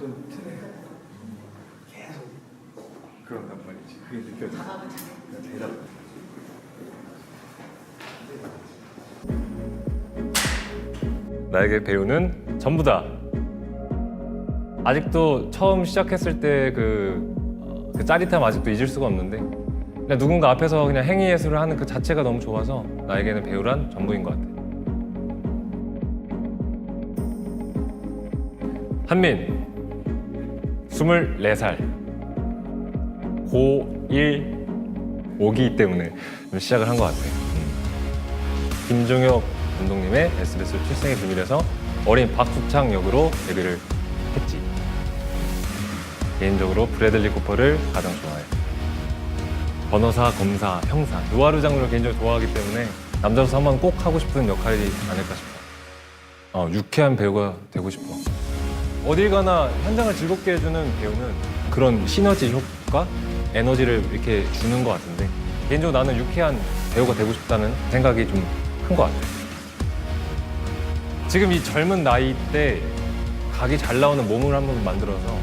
어떤 틀에 계속 그런단 말이지. 그게 느껴져. 대답. 나에게 배우는 전부다. 아직도 처음 시작했을 때그 그 짜릿함 아직도 잊을 수가 없는데 그냥 누군가 앞에서 그냥 행위 예술을 하는 그 자체가 너무 좋아서 나에게는 배우란 전부인 것 같아. 한민, 24살, 고1 오기 때문에 좀 시작을 한 것 같아. 음. 김종혁 감독님의 SBS 출생의 비밀에서 어린 박수창 역으로 데뷔를 했지. 개인적으로 브래들리 쿠퍼를 가장 좋아해. 변호사, 검사, 형사, 누아르 장르를 개인적으로 좋아하기 때문에 남자로서 한 번 꼭 하고 싶은 역할이 아닐까 싶어. 어, 유쾌한 배우가 되고 싶어. 어딜 가나 현장을 즐겁게 해주는 배우는 그런 시너지 효과, 에너지를 이렇게 주는 것 같은데 개인적으로 나는 유쾌한 배우가 되고 싶다는 생각이 좀 큰 것 같아. 지금 이 젊은 나이 때 각이 잘 나오는 몸을 한번 만들어서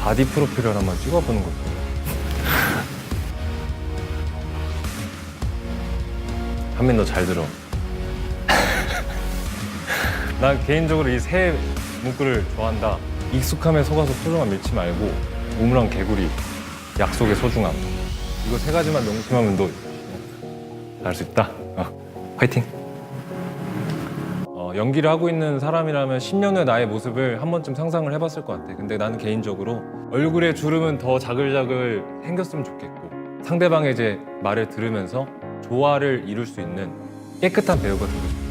바디 프로필을 한번 찍어보는 것도. 한민 너 잘 들어. 난 개인적으로 이새 문구를 좋아한다. 익숙함에 속아서 소중함 잃지 말고 우물안 개구리 약속의 소중함. 이거 세 가지만 명심하면 너할수 있다. 어, 화이팅. 어, 연기를 하고 있는 사람이라면 10년 후의 나의 모습을 한 번쯤 상상을 해봤을 것 같아. 근데 나는 개인적으로 얼굴에 주름은 더 자글자글 생겼으면 좋겠고 상대방의 이제 말을 들으면서 조화를 이룰 수 있는 깨끗한 배우가 되고 싶어.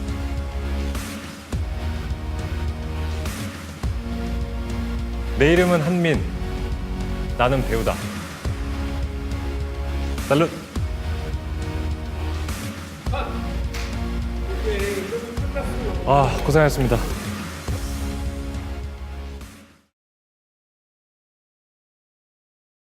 내 이름은 한민. 나는 배우다. 살루. 아 고생하셨습니다.